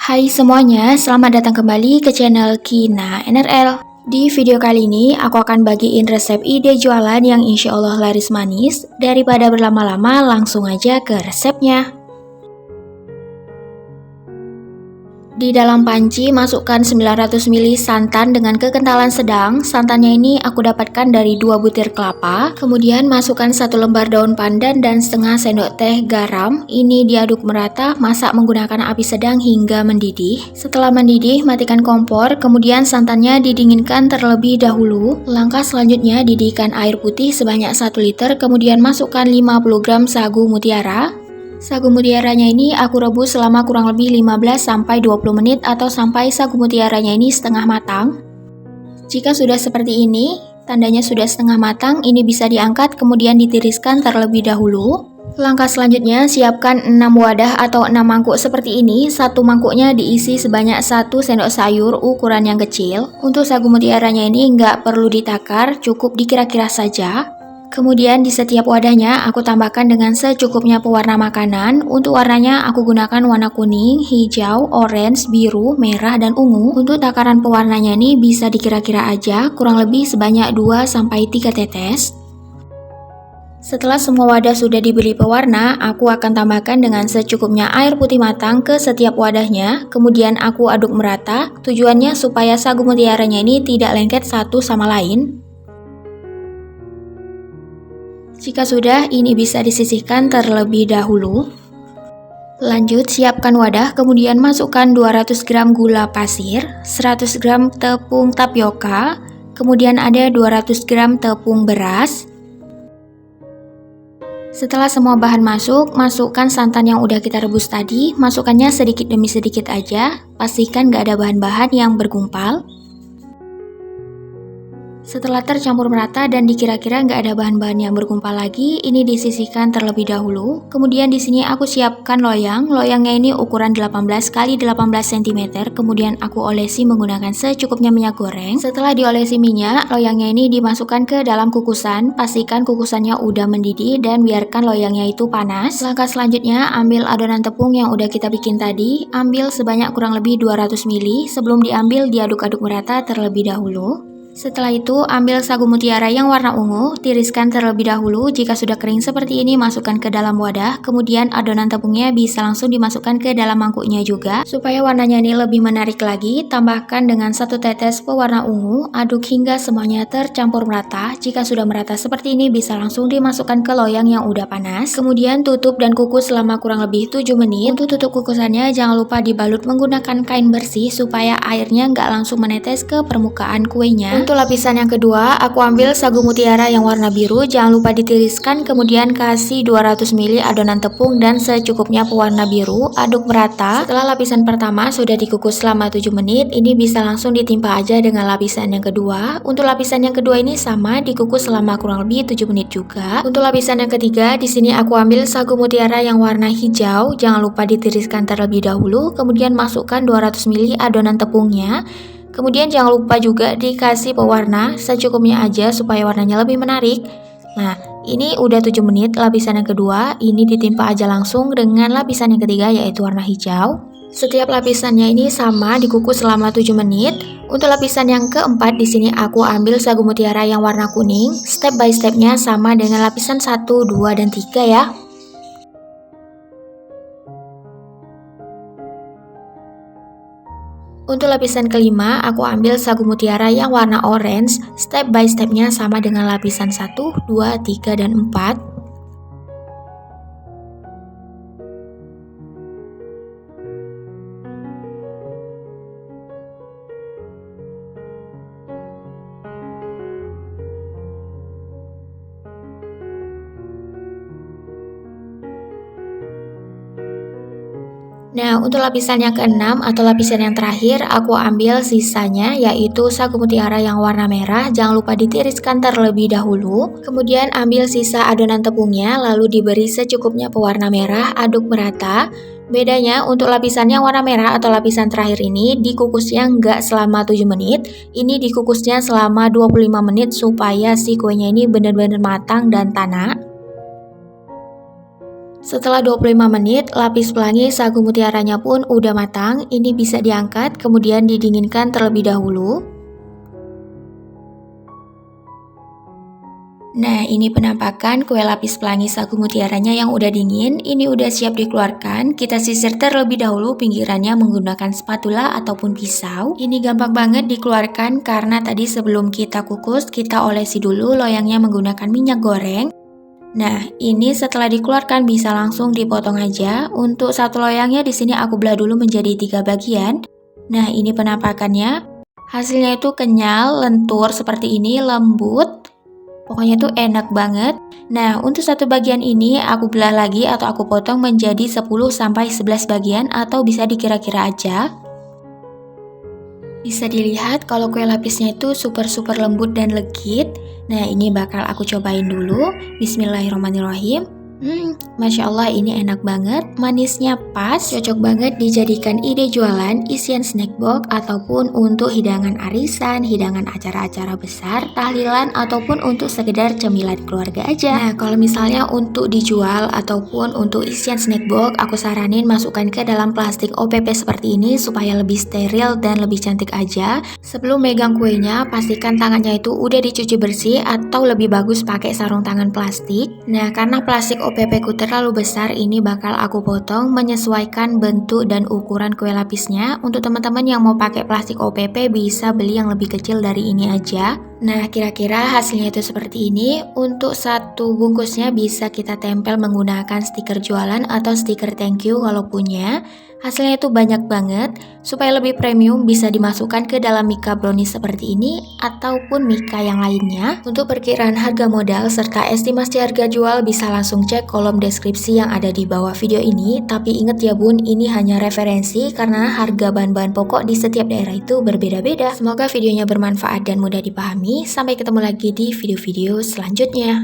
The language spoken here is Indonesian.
Hai semuanya, selamat datang kembali ke channel Kina NRL. Di video kali ini, aku akan bagiin resep ide jualan yang insya Allah laris manis. Daripada berlama-lama, langsung aja ke resepnya. Di dalam panci masukkan 900 ml santan dengan kekentalan sedang. Santannya ini aku dapatkan dari 2 butir kelapa. Kemudian masukkan satu lembar daun pandan dan setengah sendok teh garam. Ini diaduk merata, masak menggunakan api sedang hingga mendidih. Setelah mendidih, matikan kompor. Kemudian santannya didinginkan terlebih dahulu. Langkah selanjutnya didihkan air putih sebanyak 1 liter. Kemudian masukkan 50 gram sagu mutiara. Sagu mutiaranya ini aku rebus selama kurang lebih 15-20 menit atau sampai sagu mutiaranya ini setengah matang. Jika sudah seperti ini, tandanya sudah setengah matang, ini bisa diangkat kemudian ditiriskan terlebih dahulu. Langkah selanjutnya, siapkan 6 wadah atau 6 mangkuk seperti ini. Satu mangkuknya diisi sebanyak 1 sendok sayur ukuran yang kecil. Untuk sagu mutiaranya ini nggak perlu ditakar, cukup dikira-kira saja. Kemudian di setiap wadahnya aku tambahkan dengan secukupnya pewarna makanan. Untuk warnanya aku gunakan warna kuning, hijau, orange, biru, merah, dan ungu. Untuk takaran pewarnanya ini bisa dikira-kira aja, kurang lebih sebanyak 2-3 tetes. Setelah semua wadah sudah diberi pewarna, aku akan tambahkan dengan secukupnya air putih matang ke setiap wadahnya. Kemudian aku aduk merata, tujuannya supaya sagu mutiaranya ini tidak lengket satu sama lain. Jika sudah, ini bisa disisihkan terlebih dahulu. Lanjut, siapkan wadah, kemudian masukkan 200 gram gula pasir, 100 gram tepung tapioka, kemudian ada 200 gram tepung beras. Setelah semua bahan masuk, masukkan santan yang udah kita rebus tadi, masukkannya sedikit demi sedikit aja, pastikan gak ada bahan-bahan yang bergumpal. Setelah tercampur merata dan dikira-kira nggak ada bahan-bahan yang bergumpal lagi, ini disisihkan terlebih dahulu. Kemudian di sini aku siapkan loyang. Loyangnya ini ukuran 18 x 18 cm. Kemudian aku olesi menggunakan secukupnya minyak goreng. Setelah diolesi minyak, loyangnya ini dimasukkan ke dalam kukusan. Pastikan kukusannya udah mendidih dan biarkan loyangnya itu panas. Langkah selanjutnya, ambil adonan tepung yang udah kita bikin tadi. Ambil sebanyak kurang lebih 200 ml. Sebelum diambil, diaduk-aduk merata terlebih dahulu. Setelah itu, ambil sagu mutiara yang warna ungu, tiriskan terlebih dahulu. Jika sudah kering seperti ini, masukkan ke dalam wadah. Kemudian adonan tepungnya bisa langsung dimasukkan ke dalam mangkuknya juga. Supaya warnanya ini lebih menarik lagi, tambahkan dengan satu tetes pewarna ungu. Aduk hingga semuanya tercampur merata. Jika sudah merata seperti ini, bisa langsung dimasukkan ke loyang yang udah panas. Kemudian tutup dan kukus selama kurang lebih 7 menit. Untuk tutup kukusannya, jangan lupa dibalut menggunakan kain bersih supaya airnya nggak langsung menetes ke permukaan kuenya. Lapisan yang kedua, aku ambil sagu mutiara yang warna biru, jangan lupa ditiriskan, kemudian kasih 200 ml adonan tepung dan secukupnya pewarna biru, aduk merata. Setelah lapisan pertama sudah dikukus selama 7 menit, ini bisa langsung ditimpa aja dengan lapisan yang kedua. Untuk lapisan yang kedua ini sama, dikukus selama kurang lebih 7 menit juga. Untuk lapisan yang ketiga, di sini aku ambil sagu mutiara yang warna hijau, jangan lupa ditiriskan terlebih dahulu, kemudian masukkan 200 ml adonan tepungnya. Kemudian jangan lupa juga dikasih pewarna secukupnya aja supaya warnanya lebih menarik. Nah, ini udah 7 menit lapisan yang kedua, ini ditimpa aja langsung dengan lapisan yang ketiga yaitu warna hijau. Setiap lapisannya ini sama dikukus selama 7 menit. Untuk lapisan yang keempat di sini aku ambil sagu mutiara yang warna kuning. Step by stepnya sama dengan lapisan 1, 2, dan 3 ya. Untuk lapisan kelima, aku ambil sagu mutiara yang warna orange. Step by stepnya sama dengan lapisan 1, 2, 3, dan 4. Nah, untuk lapisan yang keenam atau lapisan yang terakhir, aku ambil sisanya yaitu sagu mutiara yang warna merah. Jangan lupa ditiriskan terlebih dahulu. Kemudian ambil sisa adonan tepungnya, lalu diberi secukupnya pewarna merah, aduk merata. Bedanya untuk lapisan yang warna merah atau lapisan terakhir ini dikukusnya nggak selama 7 menit, ini dikukusnya selama 25 menit supaya si kuenya ini benar-benar matang dan tanak. Setelah 25 menit, lapis pelangi sagu mutiaranya pun udah matang. Ini bisa diangkat, kemudian didinginkan terlebih dahulu. Nah, ini penampakan kue lapis pelangi sagu mutiaranya yang udah dingin. Ini udah siap dikeluarkan. Kita sisir terlebih dahulu pinggirannya menggunakan spatula ataupun pisau. Ini gampang banget dikeluarkan karena tadi sebelum kita kukus, kita olesi dulu loyangnya menggunakan minyak goreng. Nah, ini setelah dikeluarkan bisa langsung dipotong aja. Untuk satu loyangnya di sini aku belah dulu menjadi tiga bagian. Nah, ini penampakannya. Hasilnya itu kenyal, lentur seperti ini, lembut. Pokoknya tuh enak banget. Nah, untuk satu bagian ini aku belah lagi atau aku potong menjadi 10 sampai 11 bagian atau bisa dikira-kira aja. Bisa dilihat kalau kue lapisnya itu super-super lembut dan legit. Nah, ini bakal aku cobain dulu. Bismillahirrahmanirrahim. Hmm, Masya Allah ini enak banget, manisnya pas, cocok banget dijadikan ide jualan, isian snack box, ataupun untuk hidangan arisan, hidangan acara-acara besar, tahlilan, ataupun untuk sekedar cemilan keluarga aja. Nah, kalau misalnya untuk dijual ataupun untuk isian snack box, aku saranin masukkan ke dalam plastik OPP seperti ini supaya lebih steril dan lebih cantik aja. Sebelum megang kuenya, pastikan tangannya itu udah dicuci bersih atau lebih bagus pakai sarung tangan plastik. Nah, karena plastik ku terlalu besar, ini bakal aku potong menyesuaikan bentuk dan ukuran kue lapisnya. Untuk teman-teman yang mau pakai plastik OPP bisa beli yang lebih kecil dari ini aja. Nah, kira-kira hasilnya itu seperti ini. Untuk satu bungkusnya bisa kita tempel menggunakan stiker jualan atau stiker thank you kalau punya. Hasilnya itu banyak banget, supaya lebih premium bisa dimasukkan ke dalam Mika brownie seperti ini ataupun Mika yang lainnya. Untuk perkiraan harga modal serta estimasi harga jual bisa langsung cek kolom deskripsi yang ada di bawah video ini. Tapi inget ya bun, ini hanya referensi karena harga bahan-bahan pokok di setiap daerah itu berbeda-beda. Semoga videonya bermanfaat dan mudah dipahami. Sampai ketemu lagi di video-video selanjutnya.